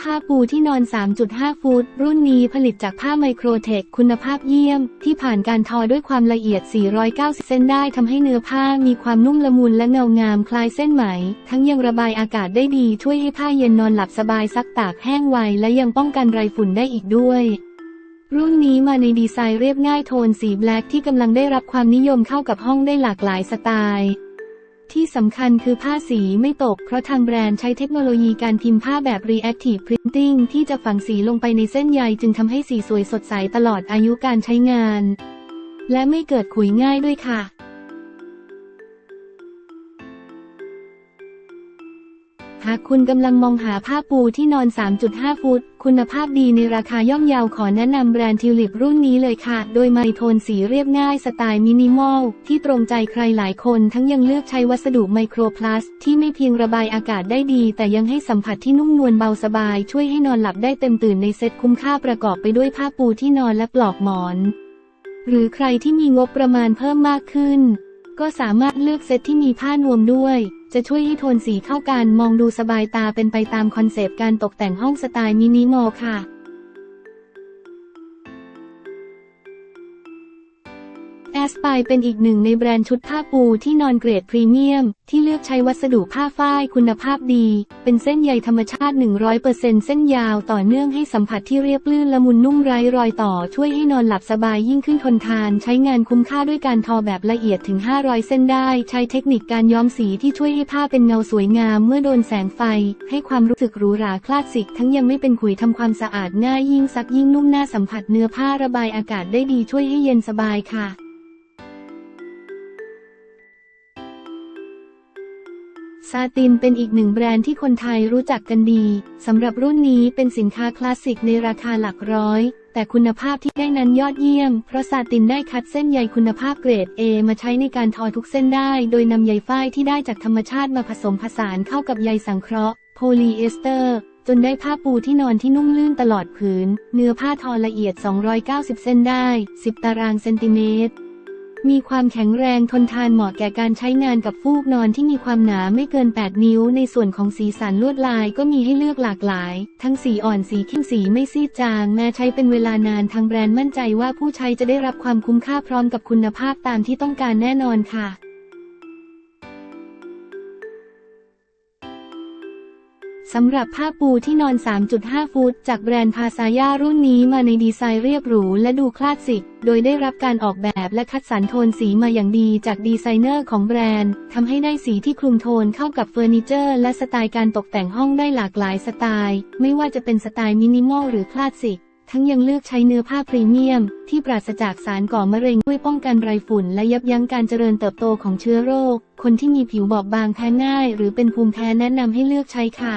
ผ้าปูที่นอน 3.5 ฟุต รุ่นนี้ผลิตจากผ้าไมโครเทคคุณภาพเยี่ยม ที่ผ่านการทอด้วยความละเอียด 490 เส้นได้ทำให้เนื้อผ้ามีความนุ่มละมุนและเงางามคล้ายเส้นไหม ทั้งยังระบายอากาศได้ดีช่วยให้ผ้าเย็นนอนหลับสบายซักตากแห้งไวและยังป้องกันไรฝุ่นได้อีกด้วยรุ่นนี้มาในดีไซน์เรียบง่ายโทนสีแบล็กที่กำลังได้รับความนิยมเข้ากับห้องได้หลากหลายสไตล์ ที่สำคัญคือผ้าสีไม่ตก เพราะทางแบรนด์ใช้เทคโนโลยีการพิมพ์ผ้าแบบ Reactive Printing ที่จะฝังสีลงไปในเส้นใยจึงทำให้สีสวยสดใสตลอดอายุการใช้งาน และไม่เกิดขุยง่ายด้วยค่ะ หากคุณกำลังมองหาผ้าปูที่นอน 3.5 ฟุต คุณภาพดีในราคาย่อมเยาวขอแนะนำแบรนด์ทิวลิปรุ่นนี้เลยค่ะ โดยไมโทนสีเรียบง่ายสไตล์มินิมอล ที่ตรงใจใครหลายคนทั้งยังเลือกใช้วัสดุไมโครพลาสที่ไม่เพียงระบายอากาศได้ดี แต่ยังให้สัมผัสที่นุ่มนวลเบาสบาย ช่วยให้นอนหลับได้เต็มตื่นในเซ็ตคุ้มค่าประกอบไปด้วยผ้าปูที่นอนและปลอกหมอน หรือใครที่มีงบประมาณเพิ่มมากขึ้น ก็สามารถเลือกเซตที่มีผ้านวมด้วย จะช่วยให้โทนสีเข้ากันมองดูสบายตาเป็นไปตามคอนเซปต์การตกแต่งห้องสไตล์มินิมอลค่ะ แอสปายเป็นอีกหนึ่งในแบรนด์ชุดผ้าปูที่นอนเกรดพรีเมียม ที่เลือกใช้วัสดุผ้าฝ้ายคุณภาพดี เป็นเส้นใยธรรมชาติ 100%เส้นยาวต่อเนื่องให้สัมผัสที่เรียบลื่นละมุนนุ่มไร้รอยต่อ ช่วยให้นอนหลับสบายยิ่งขึ้นทนทาน ใช้งานคุ้มค่าด้วยการทอแบบละเอียดถึง 500 เส้นได้ ใช้เทคนิคการย้อมสีที่ช่วยให้ผ้าเป็นเงาสวยงามเมื่อโดนแสงไฟ ให้ความรู้สึกหรูหราคลาสสิก ทั้งยังไม่เป็นขุยทำความสะอาดง่ายยิ่งซักยิ่งนุ่มน่าสัมผัสเนื้อผ้าระบายอากาศได้ดีช่วยให้เย็นสบายค่ะ ซาตินเป็นอีกหนึ่งแบรนด์ที่คนไทยรู้จักกันดีสำหรับรุ่นนี้เป็นสินค้าคลาสสิกในราคาหลักร้อย แต่คุณภาพที่ได้นั้นยอดเยี่ยม เพราะซาตินได้คัดเส้นใยคุณภาพเกรด A มาใช้ในการทอทุกเส้นได้ โดยนำใยฝ้ายที่ได้จากธรรมชาติมาผสมผสานเข้ากับใยสังเคราะห์โพลีเอสเตอร์ จนได้ผ้าปูที่นอนที่นุ่มลื่นตลอดผืน เนื้อผ้าทอละเอียด 290 เส้นได้ 10 ตารางเซนติเมตร มีความแข็งแรงทนทานเหมาะแก่การใช้งานกับฟูกนอนที่มีความหนาไม่เกิน 8 นิ้ว ในส่วนของสีสันลวดลายก็มีให้เลือกหลากหลาย ทั้งสีอ่อนสีเข้มสีไม่ซีดจาง แม้ใช้เป็นเวลานานทางแบรนด์มั่นใจว่าผู้ใช้จะได้รับความคุ้มค่าพร้อมกับคุณภาพตามที่ต้องการแน่นอนค่ะ สำหรับผ้าปูที่นอน 3.5 ฟุต จากแบรนด์พาซาย่ารุ่นนี้มาในดีไซน์เรียบหรูและดูคลาสสิก โดยได้รับการออกแบบและคัดสรรโทนสีมาอย่างดีจากดีไซเนอร์ของแบรนด์ทำให้ได้สีที่คลุมโทนเข้ากับเฟอร์นิเจอร์ และสไตล์การตกแต่งห้องได้หลากหลายสไตล์ ไม่ว่าจะเป็นสไตล์มินิมอลหรือคลาสสิก ทั้งยังเลือกใช้เนื้อผ้าพรีเมียม ที่ปราศจากสารก่อมะเร็งช่วยป้องกันไรฝุ่น และยับยั้งการเจริญเติบโตของเชื้อโรค คนที่มีผิวบอบบางแพ้ง่าย หรือเป็นภูมิแพ้แนะนำให้เลือกใช้ค่ะ